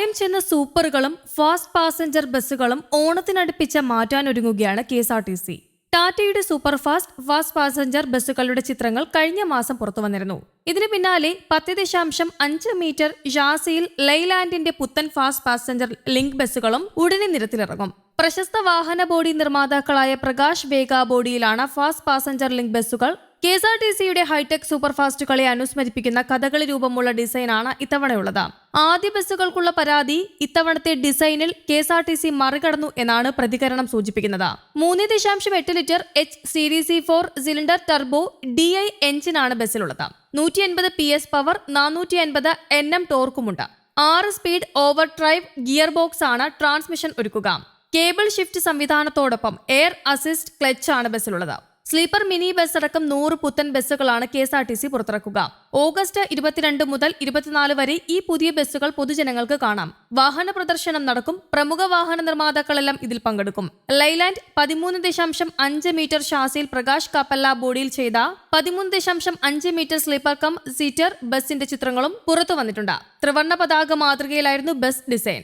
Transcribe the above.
പ്രായം ചെന്ന സൂപ്പറുകളും fast passenger ബസ്സുകളും ഓണത്തിനടുപ്പിച്ച മാറ്റാനൊരുങ്ങുകയാണ് K S R T C. ടാറ്റയുടെ സൂപ്പർ ഫാസ്റ്റ് ഫാസ്റ്റ് പാസഞ്ചർ ബസ്സുകളുടെ ചിത്രങ്ങൾ കഴിഞ്ഞ മാസം പുറത്തു വന്നിരുന്നു. ഇതിന് പിന്നാലെ പത്ത് ദശാംശം അഞ്ച് മീറ്റർ ഷാസിയിൽ ലൈലാൻഡിന്റെ പുത്തൻ ഫാസ്റ്റ് പാസഞ്ചർ ലിങ്ക് ബസ്സുകളും ഉടനെ നിരത്തിലിറങ്ങും. പ്രശസ്ത വാഹന ബോഡി നിർമ്മാതാക്കളായ പ്രകാശ് വേഗ ബോഡിയിലാണ് ഫാസ്റ്റ് പാസഞ്ചർ ലിങ്ക് ബസ്സുകൾ കെ എസ് ആർ ടി സിയുടെ ഹൈടെക് സൂപ്പർ ഫാസ്റ്റുകളെ അനുസ്മരിപ്പിക്കുന്ന കഥകളി രൂപമുള്ള ഡിസൈനാണ് ഇത്തവണയുള്ളത്. ആദ്യ ബസ്സുകൾക്കുള്ള പരാതി ഇത്തവണത്തെ ഡിസൈനിൽ K S R T C മറികടന്നു എന്നാണ് പ്രതികരണം സൂചിപ്പിക്കുന്നത്. മൂന്ന് ദശാംശം എട്ട് litre H series four cylinder turbo D I എഞ്ചിനാണ് ബസ്സിലുള്ളത്. നൂറ്റി എൺപത് പി എസ് പവർ നാനൂറ്റി അൻപത് എൻ എം ടോർക്കുമുണ്ട്. ആറ് speed overdrive gear box ആണ് ട്രാൻസ്മിഷൻ ഒരുക്കുക. കേബിൾ ഷിഫ്റ്റ് സംവിധാനത്തോടൊപ്പം എയർ അസിസ്റ്റ് ക്ലച്ച് ആണ് ബസ്സിലുള്ളത്. സ്ലീപ്പർ മിനി ബസ് അടക്കം നൂറ് പുത്തൻ ബസ്സുകളാണ് K S R T C പുറത്തിറക്കുക. August ഇരുപത്തിരണ്ട് മുതൽ ഇരുപത്തിനാല് വരെ ഈ പുതിയ ബസ്സുകൾ പൊതുജനങ്ങൾക്ക് കാണാം. വാഹന പ്രദർശനം നടക്കും. പ്രമുഖ വാഹന നിർമ്മാതാക്കളെല്ലാം ഇതിൽ പങ്കെടുക്കും. ലൈലാൻഡ് പതിമൂന്ന് ദശാംശം അഞ്ച് മീറ്റർ ഷാസിയിൽ പ്രകാശ് കാപ്പല്ല ബോഡിയിൽ ചെയ്ത പതിമൂന്ന് ദശാംശം അഞ്ച് മീറ്റർ സ്ലീപ്പർ കം സീറ്റർ ബസിന്റെ ചിത്രങ്ങളും പുറത്തു വന്നിട്ടുണ്ട്. ത്രിവർണ പതാക മാതൃകയിലായിരുന്നു ബസ് ഡിസൈൻ.